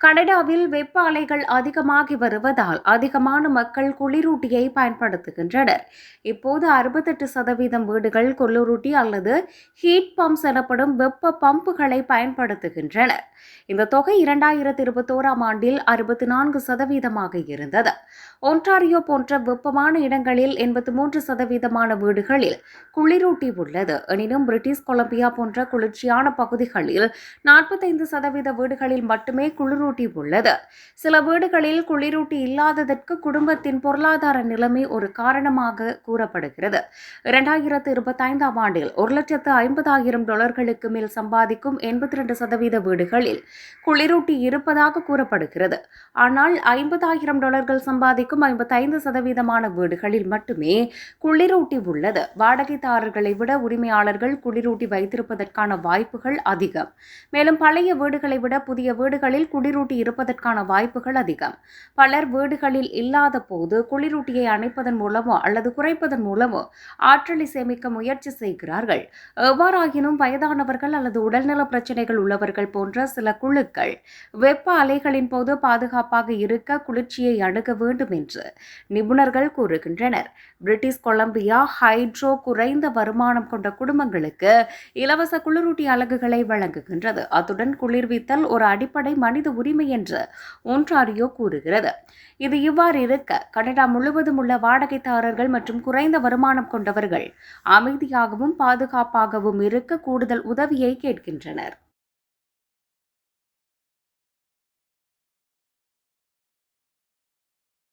கனடாவில் வெப்ப அலைகள் அதிகமாகி வருவதால் அதிகமான மக்கள் குளிரூட்டியை பயன்படுத்துகின்றனர். இப்போது அறுபத்தெட்டு சதவீதம் வீடுகள் குளிரூட்டி அல்லது ஹீட் பம்ப்ஸ் எனப்படும் வெப்ப பம்புகளை பயன்படுத்துகின்றனர். இந்த தொகை இரண்டாயிரத்தி இருபத்தோராம் ஆண்டில் அறுபத்தி நான்கு சதவீதமாக இருந்தது. ஒன்டாரியோ போன்ற வெப்பமான இடங்களில் எண்பத்தி மூன்று சதவீதமான வீடுகளில் குளிரூட்டி உள்ளது. எனினும் பிரிட்டிஷ் கொலம்பியா போன்ற குளிர்ச்சியான பகுதிகளில் நாற்பத்தைந்து சதவீத வீடுகளில் மட்டுமே குளிரூட்டி குளிரூட்டி உள்ளது. சில வீடுகளில் குளிரூட்டி இல்லாததற்கு குடும்பத்தின் பொருளாதார நிலைமை ஒரு காரணமாக கூறப்படுகிறது. இரண்டாயிரத்து இருபத்தைந்தாம் ஆண்டில் ஒரு லட்சத்து ஐம்பதாயிரம் டாலர்களுக்கு மேல் சம்பாதிக்கும் எண்பத்தி ரெண்டு சதவீத வீடுகளில் குளிரூட்டி இருப்பதாக கூறப்படுகிறது. ஆனால் ஐம்பதாயிரம் டாலர்கள் சம்பாதிக்கும் ஐம்பத்தைந்து சதவீதமான வீடுகளில் மட்டுமே குளிரூட்டி உள்ளது. வாடகைதாரர்களை விட உரிமையாளர்கள் குளிரூட்டி வைத்திருப்பதற்கான வாய்ப்புகள் அதிகம். மேலும் பழைய வீடுகளை விட புதிய வீடுகளில் குளிரூட்டி குளிரூட்டி இருப்பதற்கான வாய்ப்புகள் அதிகம். பலர் வீடுகளில் இல்லாத போது குளிரூட்டியை அணைப்பதன் மூலமோ அல்லது குறைப்பதன் மூலமோ ஆற்றலை சேமிக்க முயற்சி செய்கிறார்கள். எவ்வாறாயினும் வயதானவர்கள் அல்லது உடல்நல பிரச்சனைகள் உள்ளவர்கள் போன்ற சில குழுக்கள் வெப்ப அலைகளின் போது பாதுகாப்பாக இருக்க குளிர்ச்சியை அணுக வேண்டும் என்று நிபுணர்கள் கூறுகின்றனர். பிரிட்டிஷ் கொலம்பியா ஹைட்ரோ குறைந்த வருமானம் கொண்ட குடும்பங்களுக்கு இலவச குளிரூட்டி அலகுகளை வழங்குகின்றது. அத்துடன் குளிர்வித்தல் ஒரு அடிப்படை மனித உரிமை உரிமை என்று ஒன்றாரியோ கூறுகிறது. இது இவ்வாறு இருக்க கனடா முழுவதும் உள்ள வாடகைதாரர்கள் மற்றும் குறைந்த வருமானம் கொண்டவர்கள் அமைதியாகவும் பாதுகாப்பாகவும் இருக்க கூடுதல் உதவியை கேட்கின்றனர்.